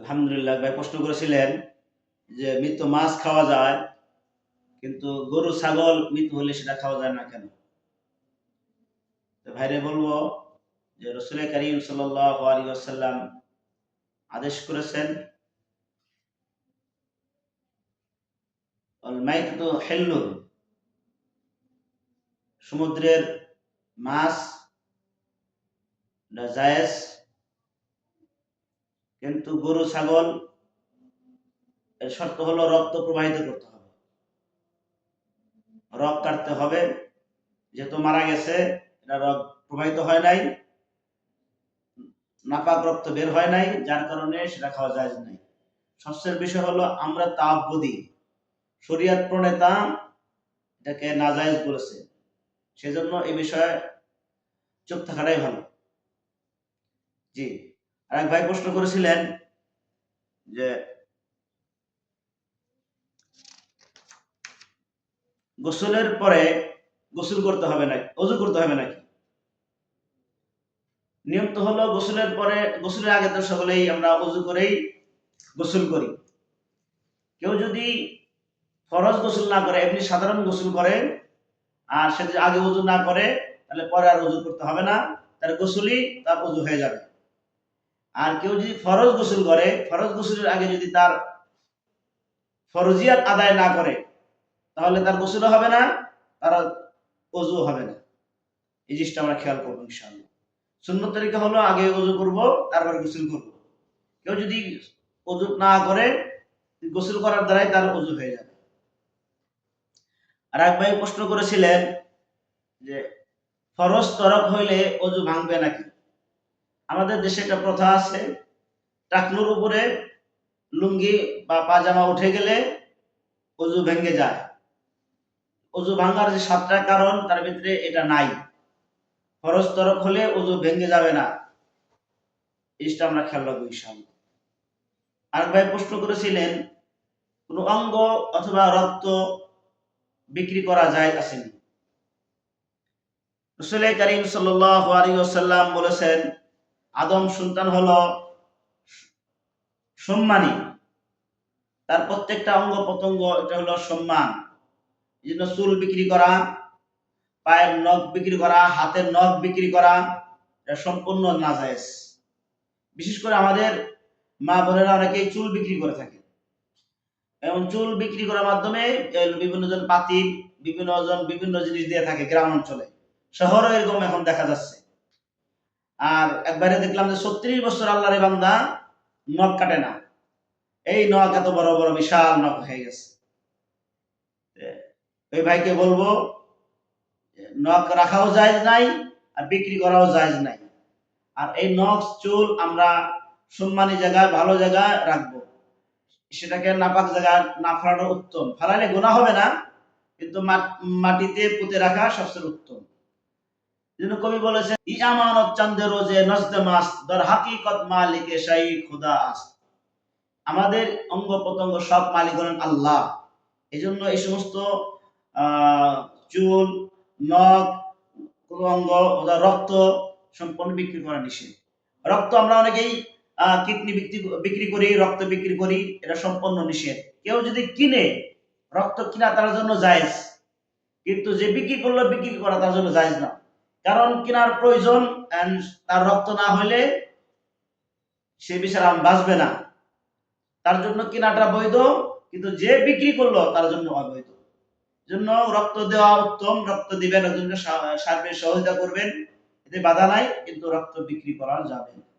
আলহামদুলিল্লাহ ভাই প্রশ্ন করেছিলেন যে মৃত মাছ খাওয়া যায়, কিন্তু গরু, ছাগল মৃত হলে সেটা খাওয়া যায় না কেন? ভাইরে বলব যে রসুল করিম সাল্লাম আদেশ করেছেন সমুদ্রের মাছ জায়েজ কিন্তু গরু, ছাগল, এর শর্ত হলো রক্ত প্রবাহিত করতে হবে। রক কাটতে হবে, যেহেতু মারা গেছে, এটা রক প্রবাহিত হয় নাই, নাপাক রক্ত বের হয় নাই, যার কারণে সেটা খাওয়া যায় নাই। সবচেয়ে বিষয় হলো আমরা তাবদি শরিয়াত প্রণেতা এটাকে নাজায়েজ বলেছে। সেজন্য এই বিষয়ে চুপ থাকাটাই ভালো। জি। আরেক ভাই প্রশ্ন করেছিলেন যে, গোসলের পরে গোসল করতে হবে নাকি, অজু করতে হবে নাকি? নিয়ম তো হলো গোসলের পরে, গোসলের আগে তো সকলেই আমরা অজু করেই গোসল করি। কেউ যদি ফরজ গোসল না করে, এমনি সাধারণ গোসল করে, আর সে যদি আগে অজু না করে, তাহলে পরে আর অজু করতে হবে না, তার গোসলই তার অজু হয়ে যাবে। আর কেউ যদি ফরজ গোসল করে, ফরজ গোসলের আগে যদি তার ফরজিয়াত আদায় না করে, তাহলে তার গোসলও হবে না, তার অজু হবে না। এই জিনিসটা আমরা খেয়াল করব ইনশাআল্লাহ। সুন্নত তরিকা হলো আগে অজু করব, তারপর গোসল করব। কেউ যদি অজু না করে, গোসল করার দ্বারাই তার অজু হয়ে যাবে। আর এক ভাই প্রশ্ন করেছিলেন যে, ফরজ তরক হইলে অজু ভাঙবে নাকি? আমাদের দেশে একটা প্রথা আছে, টাকনুর উপরে লুঙ্গি বা পাজামা উঠে গেলে অজু ভেঙে যায়। অজু ভাঙার যে সাতটা কারণ, তার ভিতরে এটা নাই। ফরজ তরক হলে অজু ভেঙে যাবে না। জিনিসটা আমরা খেয়াল রাখব ইনশাআল্লাহ। আর ভাই প্রশ্ন করেছিলেন, কোন অঙ্গ অথবা রক্ত বিক্রি করা যায় আসেনি রসুল করিম সাল্লাম বলেছেন আদম সন্তান হলো সম্মানী। তার প্রত্যেকটা অঙ্গ প্রত্যঙ্গ এটা হলো সম্মান। এই জন্য চুল বিক্রি করা, পায়ের নখ বিক্রি করা, হাতের নখ বিক্রি করা, এটা সম্পূর্ণ নাজায়েজ। বিশেষ করে আমাদের মা বোনেরা অনেকেই চুল বিক্রি করে থাকে। এবং চুল বিক্রি করার মাধ্যমে বিভিন্ন জন পাতি বিভিন্ন জন বিভিন্ন জিনিস দিয়ে থাকে গ্রাম অঞ্চলে। শহরে এরকম এখন দেখা যাচ্ছে। আর একবারে দেখলাম যে ছত্রিশ বছর আল্লাহরে বান্দা নখ কাটে না। এই নখ এত বড় বড়, বিশাল নখ হয়ে গেছে। ওই ভাইকে বলব নখ রাখাও যায় নাই আর বিক্রি করাও যায় নাই। আর এই নখ, চুল আমরা সম্মানী জায়গায়, ভালো জায়গায় রাখব। সেটাকে নাপাক জায়গায় না ফেলানো উত্তম। ফেলালে গোনা হবে না, কিন্তু মাটিতে পুঁতে রাখা সবচেয়ে উত্তম। জন্য কবি বলেছেন, ই আমানত চান্দে রোজে নজদে মাস দর হাকিকত মালিকে শাই খুদা আস আমাদের অঙ্গ প্রত্যঙ্গ সব মালিক হলেন আল্লাহ। এই জন্য এই সমস্ত চুল, নখ, কোনো অঙ্গ রক্ত সম্পূর্ণ বিক্রি করা নিষেধ। রক্ত আমরা অনেকেই কিডনি বিক্রি বিক্রি করি, রক্ত বিক্রি করি, এটা সম্পূর্ণ নিষেধ। কেউ যদি কিনে, রক্ত কিনা তার জন্য জায়েজ, কিন্তু যে বিক্রি করল, বিক্রি করা তার জন্য জায়েজ না। কারণ কেনার প্রয়োজন তার রক্ত না হলে সে বিশারাম বাঁচবে না। তার জন্য কেনাটা বৈধ, কিন্তু যে বিক্রি করল তার জন্য অবৈধ। জন্য রক্ত দেওয়া উত্তম, রক্ত দিবেন সার্বে সহযোগিতা করবেন। এতে বাধা নাই, কিন্তু রক্ত বিক্রি করা যাবে। না